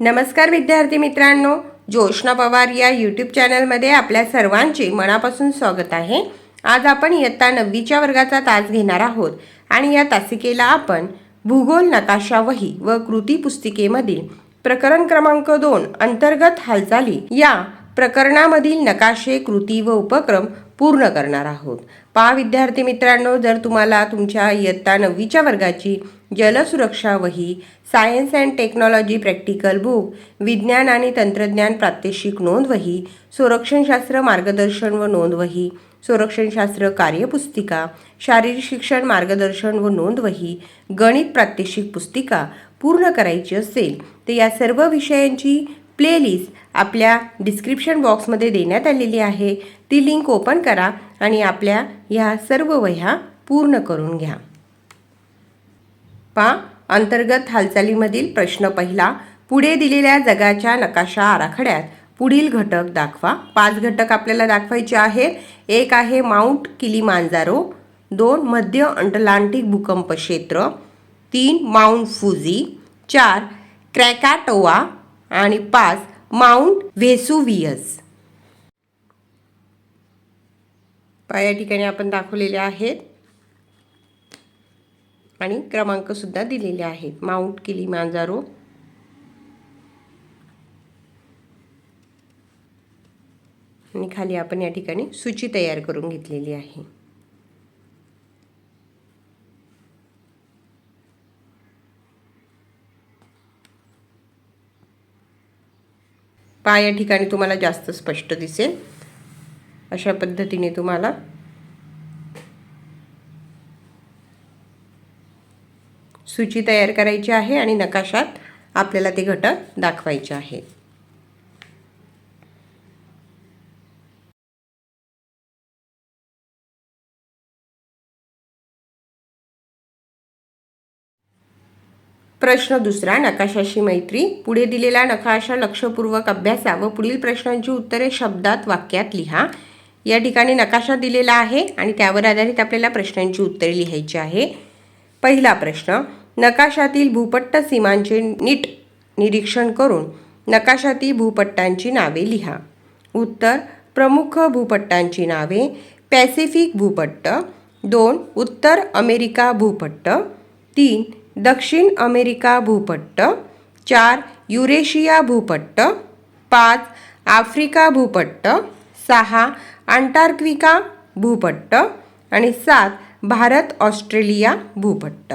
नमस्कार विद्यार्थी मित्रांनो जोशना पवार या यूट्यूब चॅनलमध्ये आपल्या सर्वांचे मनापासून स्वागत आहे. आज आपण इयत्ता नववीच्या वर्गाचा तास घेणार आहोत आणि या तासिकेला आपण भूगोल नकाशा वही व कृती पुस्तिकेमधील प्रकरण क्रमांक दोन अंतर्गत हालचाली या प्रकरणामधील नकाशे कृती व उपक्रम पूर्ण करणार आहोत. पहा विद्यार्थी मित्रांनो जर तुम्हाला तुमच्या इयत्ता नववीच्या वर्गाची जलसुरक्षा वही science and technology practical book विज्ञान आणि तंत्रज्ञान प्रात्यक्षिक नोंद वही संरक्षणशास्त्र मार्गदर्शन व नोंद वही संरक्षणशास्त्र कार्यपुस्तिका शारीरिक शिक्षण मार्गदर्शन व नोंद वही गणित प्रात्यक्षिक पुस्तिका पूर्ण करायची असेल तर या सर्व विषयांची प्लेलिस्ट आपल्या डिस्क्रिप्शन बॉक्समध्ये देण्यात आलेली आहे. ती लिंक ओपन करा आणि आपल्या ह्या सर्व वह्या पूर्ण करून घ्या. पहा अंतर्गत हालचालीमधील प्रश्न पहिला पुढे दिलेल्या जगाच्या नकाशा आराखड्यात पुढील घटक दाखवा. पाच घटक आपल्याला दाखवायचे आहेत. एक आहे माउंट किलिमांजारो दोन मध्य अंटलांटिक भूकंप क्षेत्र तीन माउंट फुजी चार क्रॅकाटोवा आणि पाच माउंट व्हेसुवियस. या ठिकाणी आपण दाखवलेले आहेत. आणि क्रमांक सुद्धा दिलेले आहेत. माउंट किलीमांजारो आणि खाली आपण या ठिकाणी सूची तयार करून घेतलेली आहे. पा या ठिकाणी तुम्हाला जास्त स्पष्ट दिसेल. अशा पद्धतीने तुम्हाला सूची तयार करायची आहे आणि नकाशात आपल्याला ते घटक दाखवायचे आहेत. प्रश्न दुसरा नकाशाशी मैत्री. पुढे दिलेला नकाशा लक्षपूर्वक अभ्यासा व पुढील प्रश्नांची उत्तरे शब्दात वाक्यात लिहा. या ठिकाणी नकाशा दिलेला आहे आणि त्यावर आधारित आपल्याला प्रश्नांची उत्तरे लिहायची आहे. पहिला प्रश्न नकाशातील भूपट्ट सीमांचे नीट निरीक्षण करून नकाशातील भूपट्टांची नावे लिहा. उत्तर प्रमुख भूपट्टांची नावे पॅसिफिक भूपट्ट. दोन उत्तर अमेरिका भूपट्ट. तीन दक्षिण अमेरिका भूपट्ट. चार युरेशिया भूपट्ट. पाच आफ्रिका भूपट्ट. सहा अंटार्क्विका भूपट्ट. आणि सात भारत ऑस्ट्रेलिया भूपट्ट.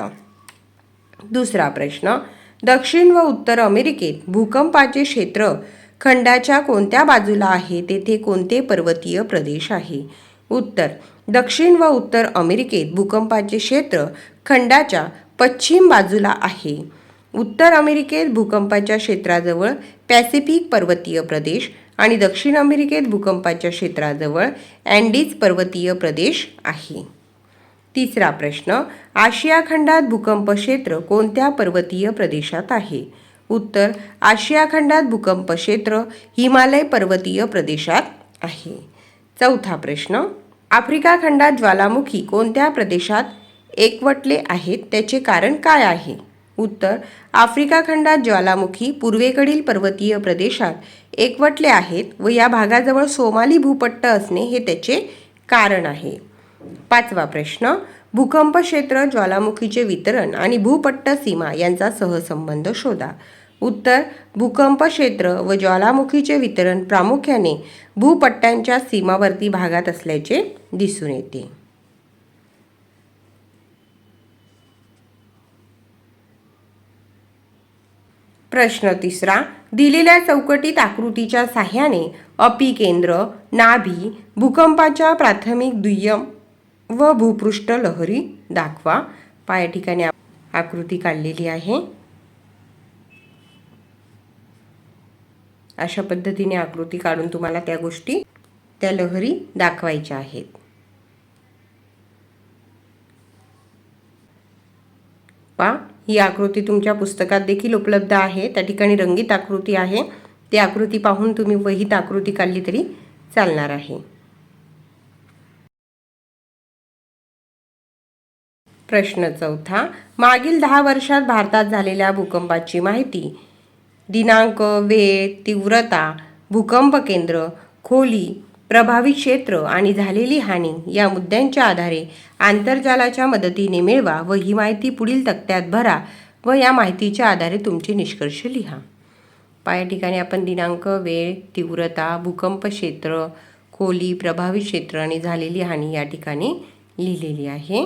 दुसरा प्रश्न दक्षिण व उत्तर अमेरिकेत भूकंपाचे क्षेत्र खंडाच्या कोणत्या बाजूला आहे? तेथे कोणते पर्वतीय प्रदेश आहे? उत्तर दक्षिण व उत्तर अमेरिकेत भूकंपाचे क्षेत्र खंडाच्या पश्चिम बाजूला आहे. उत्तर अमेरिकेत भूकंपाच्या क्षेत्राजवळ पॅसिफिक पर्वतीय प्रदेश आणि दक्षिण अमेरिकेत भूकंपाच्या क्षेत्राजवळ अँडीज पर्वतीय प्रदेश आहे. तिसरा प्रश्न आशिया खंडात भूकंप क्षेत्र कोणत्या पर्वतीय प्रदेशात आहे? उत्तर आशिया खंडात भूकंप क्षेत्र हिमालय पर्वतीय प्रदेशात आहे. चौथा प्रश्न आफ्रिका खंडात ज्वालामुखी कोणत्या प्रदेशात एकवटले आहेत? त्याचे कारण काय आहे? उत्तर आफ्रिका खंडात ज्वालामुखी पूर्वेकडील पर्वतीय प्रदेशात एकवटले आहेत व या भागाजवळ सोमाली भूपट्ट असणे हे त्याचे कारण आहे. पाचवा प्रश्न भूकंप क्षेत्र ज्वालामुखीचे वितरण आणि भूपट्ट सीमा यांचा सहसंबंध शोधा. उत्तर भूकंप क्षेत्र व ज्वालामुखीचे वितरण प्रामुख्याने भूपट्ट्यांच्या सीमावर्ती भागात असल्याचे दिसून येते. प्रश्न तिसरा दिलेल्या चौकटीत आकृतीच्या साह्याने अपिकेंद्र नाभी भूकंपाच्या प्राथमिक दुय्यम व भूपृष्ठ लहरी दाखवा. पा या ठिकाणी आकृती काढलेली आहे. अशा पद्धतीने आकृती काढून तुम्हाला त्या गोष्टी त्या लहरी दाखवायच्या आहेत. पा ही आकृती तुमच्या पुस्तकात देखील उपलब्ध आहे. त्या ठिकाणी रंगीत आकृती आहे. ती आकृती पाहून तुम्ही वहीत आकृती काढली तरी चालणार आहे. प्रश्न चौथा मागील दहा वर्षात भारतात झालेल्या भूकंपाची माहिती. दिनांक वेळ तीव्रता भूकंप केंद्र खोली प्रभावित क्षेत्र आणि झालेली हानी या मुद्द्यांच्या आधारे आंतरजालाच्या मदतीने मिळवा व ही माहिती पुढील तक्त्यात भरा व या माहितीच्या आधारे तुमचे निष्कर्ष लिहा. पा या ठिकाणी आपण दिनांक वेळ तीव्रता भूकंप क्षेत्र खोली प्रभावित क्षेत्र आणि झालेली हानी या ठिकाणी लिहिलेली आहे.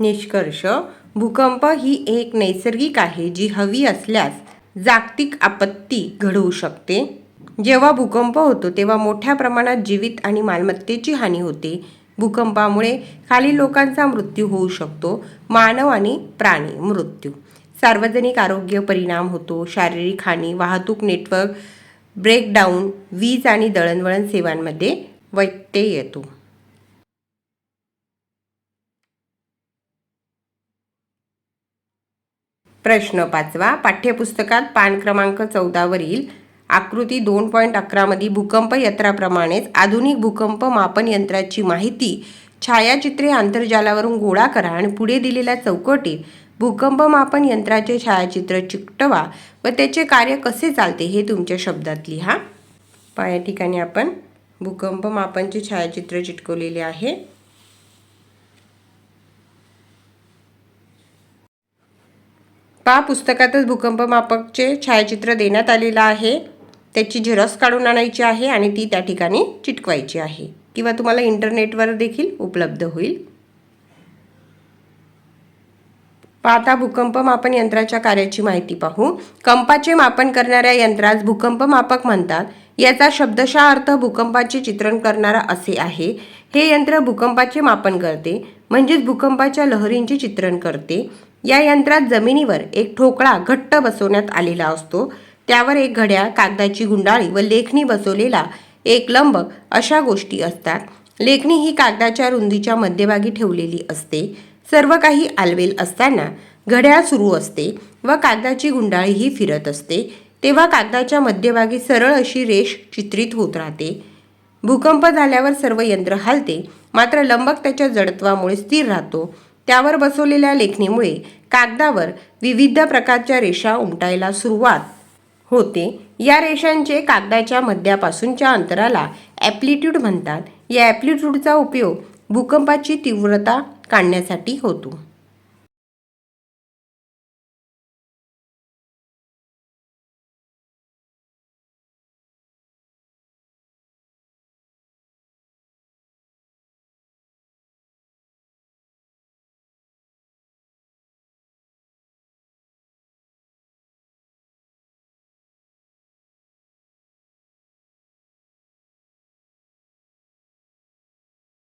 निष्कर्ष भूकंप ही एक नैसर्गिक आहे जी हवी असल्यास जागतिक आपत्ती घडवू शकते. जेव्हा भूकंप होतो तेव्हा मोठ्या प्रमाणात जीवित आणि मालमत्तेची हानी होते. भूकंपामुळे खालील लोकांचा मृत्यू होऊ शकतो. मानव आणि प्राणी मृत्यू. सार्वजनिक आरोग्य परिणाम होतो. शारीरिक हानी वाहतूक नेटवर्क ब्रेकडाऊन वीज आणि दळणवळण सेवांमध्ये व्यत्यय येतो. प्रश्न पाचवा. पाठ्यपुस्तकात पान क्रमांक चौदावरील आकृती दोन पॉईंट अकरामध्ये भूकंप यंत्राप्रमाणेच आधुनिक भूकंप मापन यंत्राची माहिती छायाचित्रे आंतरजालावरून गोळा करा आणि पुढे दिलेल्या चौकटीत भूकंप मापन यंत्राचे छायाचित्र चिकटवा व त्याचे कार्य कसे चालते हे तुमच्या शब्दात लिहा. या ठिकाणी आपण भूकंप मापनचे छायाचित्र चिटकवलेले आहे. पा पुस्तकातच भूकंप मापकचे छायाचित्र देण्यात आलेलं आहे. त्याची झेरॉक्स काढून आणायची आहे आणि ती त्या ठिकाणी चिटकवायची आहे. किंवा तुम्हाला इंटरनेटवर देखील उपलब्ध होईल. पाहता भूकंप मापन यंत्राच्या कार्याची माहिती पाहू. कंपाचे मापन करणाऱ्या यंत्रास भूकंप मापक म्हणतात. याचा शब्दशः अर्थ भूकंपाचे चित्रण करणारा असे आहे. हे यंत्र भूकंपाचे मापन करते म्हणजेच भूकंपाच्या लहरींचे चित्रण करते. या यंत्रात जमिनीवर एक ठोकळा घट्ट बसवण्यात आलेला असतो. त्यावर एक घड्याळ कागदाची गुंडाळी व लेखणी बसवलेला एक लंबक अशा गोष्टी असतात. लेखणी ही कागदाच्या रुंदीच्या मध्यभागी ठेवलेली असते. सर्व काही आलवेल असताना घड्याळ सुरू असते व कागदाची गुंडाळी ही फिरत असते. तेव्हा कागदाच्या मध्यभागी सरळ अशी रेष चित्रित होत राहते. भूकंप झाल्यावर सर्व यंत्र हलते. मात्र लंबक त्याच्या जडत्वामुळे स्थिर राहतो. त्यावर बसवलेल्या लेखणीमुळे कागदावर विविध प्रकारच्या रेषा उमटायला सुरुवात होते. या रेषांचे कागदाच्या मध्यापासूनच्या अंतराला ॲप्लिट्यूड म्हणतात. या ॲप्लिट्यूडचा उपयोग भूकंपाची तीव्रता काढण्यासाठी होतो.